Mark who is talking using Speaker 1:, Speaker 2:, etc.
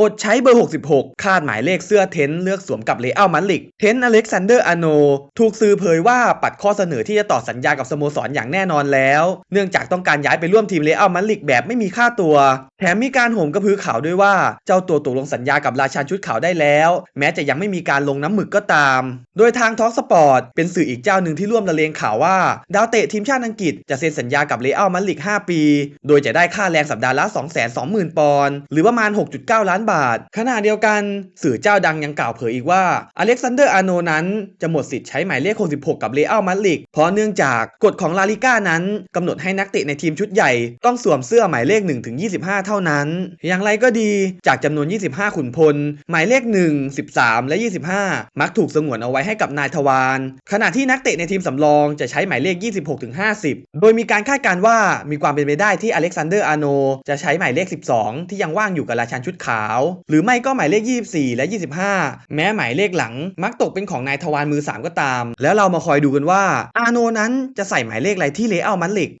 Speaker 1: อดใช้เบอร์ 66 คาดหมายเลขเสื้อเทนต์เลือกสวมกับเลอัลมันลิก เทนต์อเล็กซานเดอร์อาโน ถูกสื่อเผยว่าปัดข้อเสนอที่จะต่อสัญญากับสโมสรอย่างแน่นอนแล้ว เนื่องจากต้องการย้ายไปร่วมทีมเลอัลมันลิกแบบไม่มีค่าตัว แถมมีการโหมกระพือข่าวด้วยว่า เจ้าตัวตกลงสัญญากับราชาชุดขาวได้แล้ว แม้จะยังไม่มีการลงน้ำหมึกก็ตาม โดยทางทอ k สปอร์ตเป็นสื่ออีกเจ้าหนึ่งที่ร่วมละเลงข่าวว่า ดาวเตะทีมชาติอังกฤษจะเซ็นสัญญากับเลอัลมันลิก 5 ปี โดยจะได้ค่าแรงสัปดาห์ละ 220,000 ปอนด์หรือประมาณ 6.9 ล้านบาท ขณะเดียวกันสื่อเจ้าดังยังกล่าวเผยอีกว่าอเล็กซานเดอร์อาโนนั้นจะหมดสิทธิ์ใช้หมายเลข 66 กับเลอัลมันลิกเพราะเนื่องจากกฎของลาลิก้านั้นกำหนดให้นักเตะในทีมชุดใหญ่ต้องสวมเสื้อหมายเลข1-25 เท่านั้น อย่างไรก็ดีจากจำนวน 25 ขุนพล หมายเลข 1 13 และ 25 มักถูกสงวนเอาไว้ให้กับนายทวารขณะที่นักเตะในทีมสำรองจะใช้หมายเลข 26-50 โดยมีการคาดการว่ามีความเป็นไปได้ที่อเล็กซานเดอร์อาโนจะใช้หมายเลข 12 ที่ยังว่างอยู่กับราชันชุดขาวหรือไม่ก็หมายเลข 24 และ 25 แม้หมายเลขหลังมักตกเป็นของนายทวารมือ 3 ก็ตาม แล้วเรามาคอยดูกันว่าอาโนนั้นจะใส่หมายเลขอะไรที่เลอัลมันลิก